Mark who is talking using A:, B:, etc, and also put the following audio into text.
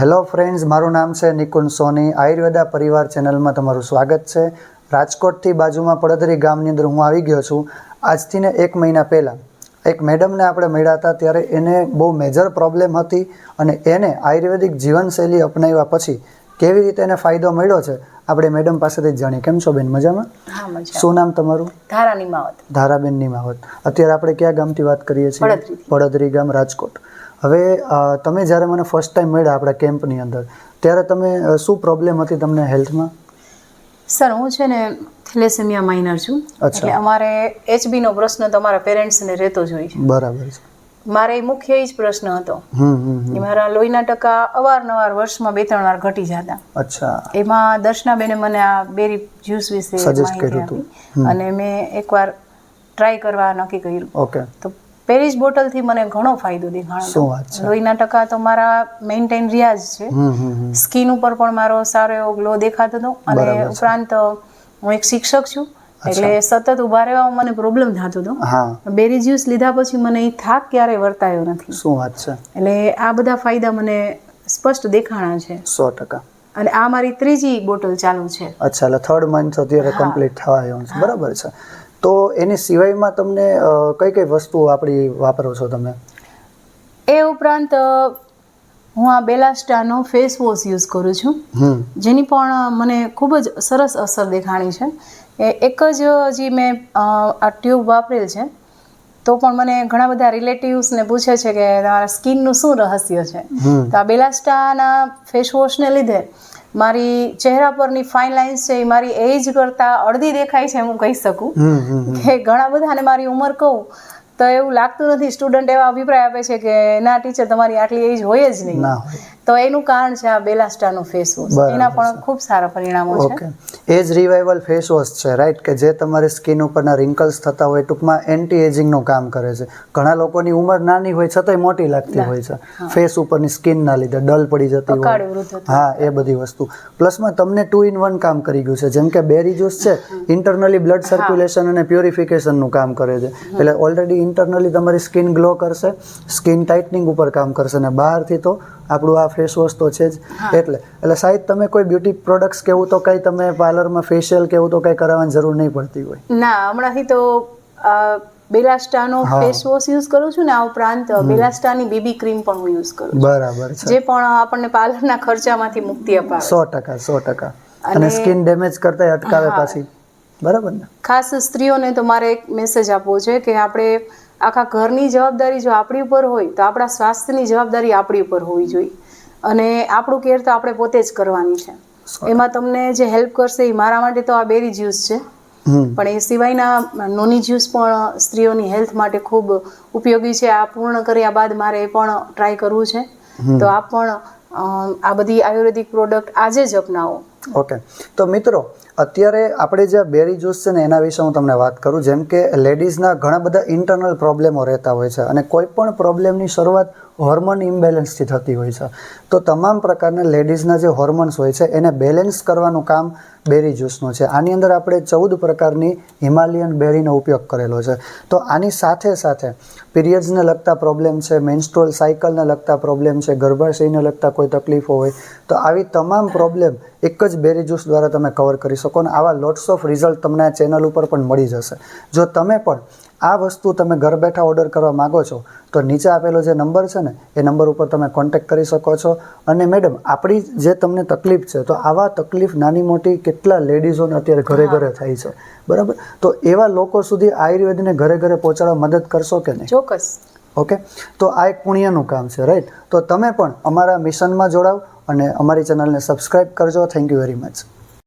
A: Hello friends મારું નામ છે નિકુંજ સોની. આયુર્વેદા પરિવાર ચેનલમાં તમારું સ્વાગત છે. રાજકોટથી બાજુમાં પડદરી ગામની અંદર હું આવી ગયો છું. આજથી ને એક મહિના પહેલાં એક મેડમને આપણે મળ્યા હતા ત્યારે એને બહુ મેજર પ્રોબ્લેમ હતી અને એને આયુર્વેદિક જીવનશૈલી અપનાવ્યા પછી કેવી રીતે એને ફાયદો મળ્યો છે આપણે મેડમ પાસેથી જ જાણીએ. કેમ છો બેન? મજામાં?
B: હા
A: શું નામ તમારું?
B: ધારાની નિમાવત.
A: ધારાબેન નિમાવત. અત્યારે આપણે કયા ગામથી વાત કરીએ છીએ. પડદરી ગામ રાજકોટ. હવે તમે જ્યારે મને ફર્સ્ટ ટાઈમ મળ્યા આપણા કેમ્પની અંદર ત્યારે તમે શું પ્રોબ્લેમ હતી તમને હેલ્થમાં
B: સર હું છે ને થેલેસેમિયા માઇનર છું. એટલે અમારે એચબીનો પ્રશ્ન તમારા પેરેન્ટ્સને રહેતો જ હોય છે.
A: બરાબર છે.
B: મારે મુખ્ય એ જ પ્રશ્ન હતો. કે મારા લોહીના ટકા અવારનવાર વર્ષમાં બે ત્રણ વાર ઘટી જતા.
A: અચ્છા.
B: એમાં દર્શનાબેને મને આ બેરી જ્યુસ વિશે માહિતી આપી. અને મેં એકવાર ટ્રાય કરવા નક્કી કર્યું.
A: ઓકે
B: તો પેરિસ બોટલથી મને ઘણો ફાયદો દેખાણો? લોહીના ટકા તો મારા મેન્ટેન રહ્યા જ છે. સ્કિન ઉપર પણ મારો સારો એવો ગ્લો દેખાતો હતો. અને ઉપરાંત હું એક શિક્ષક છું. એટલે સતત ઊભા રહેવામાં મને પ્રોબ્લેમ થતો હતો. બેરી જ્યુસ લીધા પછી મને એ થાક ક્યારેય વર્તાયો નથી.
A: શું વાત છે?
B: એટલે આ બધા ફાયદા મને સ્પષ્ટ દેખાણા છે.
A: સો ટકા.
B: અને આ મારી ત્રીજી બોટલ ચાલુ છે.
A: અચ્છા એટલે થર્ડ મંથ અત્યારે કમ્પ્લીટ થવા આવ્યો છે. બરાબર છે. તો એની સિવાયમાં તમને કઈ કઈ વસ્તુઓ આપણી વાપરો છો તમે?
B: એ ઉપરાંત હું આ બેલાસ્ટાનો ફેસ વોશ યુઝ કરું છું. જેની પણ મને ખૂબ જ સરસ અસર દેખાણી છે. એક જ હજી મેં આ ટ્યુબ વાપરેલ છે તો પણ મને ઘણા બધા રિલેટિવ્સને પૂછે છે કે તમારા સ્કિનનું શું રહસ્ય છે. તો આ બેલાસ્ટાના ફેસ વોશને લીધે મારી ચહેરા પરની ફાઇન લાઇન્સ છે એ મારી એજ કરતાં અડધી દેખાય છે હું કહી શકું. કે ઘણા બધાને મારી ઉંમર કહું તો એવું લાગતું નથી. સ્ટુડન્ટ એવા અભિપ્રાય આપે છે કે, ના ટીચર તમારી આટલી એજ હોય જ નહીં. તો એનું કારણ છે આ બેલાસ્ટાનું ફેસ વોશ એના પણ ખૂબ સારા પરિણામો છે.
A: Okay. Age revival face wash છે રાઈટ કે જે તમારી સ્કિન ઉપરના રિંકલ્સ થતા હોય ટૂંકમાં એન્ટી એજિંગનું કામ કરે છે. ઘણા લોકોની ઉંમર નાની હોય છતાંય મોટી લાગતી હોય છે. ફેસ ઉપરની સ્કિનના લીધે ડલ પડી જતી હોય. હા એ બધી વસ્તુ. પ્લસમાં તમને ટુ ઇન વન કામ કરી ગયું છે. જેમ કે બેરી જ્યુસ છે ઇન્ટરનલી બ્લડ સર્ક્યુલેશન અને પ્યોરિફિકેશનનું કામ કરે છે. એટલે ઓલરેડી ઇન્ટરનલી તમારી સ્કિન ગ્લો કરશે સ્કિન ટાઇટનિંગ ઉપર કામ કરશે અને બહારથી તો આપણું આ ફેસ વોશ તો છે જ. એટલે એટલે સાહેબ તમે કોઈ બ્યુટી પ્રોડક્ટ્સ કેવું તો કંઈ તમે પાર્લરમાં ફેશિયલ કેવું તો કંઈ કરાવવાની જરૂર નહીં પડતી હોય?
B: ના હમણાંથી તો બેલાસ્ટાનો. ફેસ વોશ યુઝ કરું છું ને આ ઉપરાંત બેલાસ્ટાની બેબી ક્રીમ પણ હું યુઝ કરું
A: બરાબર છે.
B: જે પણ આપણને પાર્લરના ખર્ચામાંથી મુક્તિ અપાવે.
A: સો ટકા સો ટકા. અને- સ્કિન ડેમેજ કરતા અટકાવે પાછી. બરાબર ને?
B: ખાસ સ્ત્રીઓને તો મારે એક મેસેજ આપવો છે કે આપણે આખા ઘરની જવાબદારી જો આપણી ઉપર હોય તો આપણા સ્વાસ્થ્યની જવાબદારી આપણી ઉપર હોવી જોઈએ. અને આપણું કેર તો આપણે પોતે જ કરવાની છે. એમાં તમને જે હેલ્પ કરશે એ મારા માટે તો આ બેરી જ્યુસ છે. પણ એ સિવાયના નોની જ્યુસ પણ સ્ત્રીઓની હેલ્થ માટે ખૂબ ઉપયોગી છે. આ પૂર્ણ કર્યા બાદ મારે એ પણ ટ્રાય કરવું છે. તો આપ પણ આ બધી આયુર્વેદિક પ્રોડક્ટ આજે જ અપનાવો.
A: ઓકે તો મિત્રો અત્યારે આપણે જે બેરી જ્યુસ છે ને એના વિશે હું તમને વાત કરું, જેમ કે લેડીઝના ઘણા બધા ઇન્ટરનલ પ્રોબ્લેમો રહેતા હોય છે અને કોઈ પણ પ્રોબ્લેમની શરૂઆત હોર્મોન ઇમ્બેલેન્સથી થતી હોય છે. તો તમામ પ્રકારના લેડીઝના જે હોર્મોન્સ હોય છે, એને બેલેન્સ કરવાનું કામ બેરી જ્યુસનું છે. આની અંદર આપણે ચૌદ પ્રકારની હિમાલયન બેરીનો ઉપયોગ કરેલો છે. તો આની સાથે સાથે પીરિયડ્સને લગતા પ્રોબ્લેમ છે મેન્સ્ટ્રોલ સાયકલને લગતા પ્રોબ્લેમ છે, ગર્ભાશયને લગતા કોઈ તકલીફો હોય, તો આવી તમામ પ્રોબ્લેમ એક જ બેરી જ્યુસ દ્વારા તમે કવર કરી શકો અને આવા લોટ્સ ઓફ રિઝલ્ટ તમને આ ચેનલ ઉપર પણ મળી જશે. જો તમે પણ આ વસ્તુ તમે ઘર બેઠા ઓર્ડર કરવા માગો છો તો નીચે આપેલો જે નંબર છે ને એ નંબર ઉપર તમે કોન્ટેક કરી શકો છો. અને મેડમ આપણી જે તમને તકલીફ છે તો આવા તકલીફ નાની મોટી કેટલા લેડીઝોને અત્યારે ઘરે ઘરે થાય છે? બરાબર? તો એવા લોકો સુધી આયુર્વેદને ઘરે ઘરે પહોંચાડવા મદદ કરશો કે નહીં?
B: ચોક્કસ.
A: ઓકે? તો આ એક પુણ્યનું કામ છે રાઈટ તો તમે પણ અમારા મિશનમાં જોડાવ અને અમારી ચેનલને સબસ્ક્રાઈબ કરજો. Thank you very much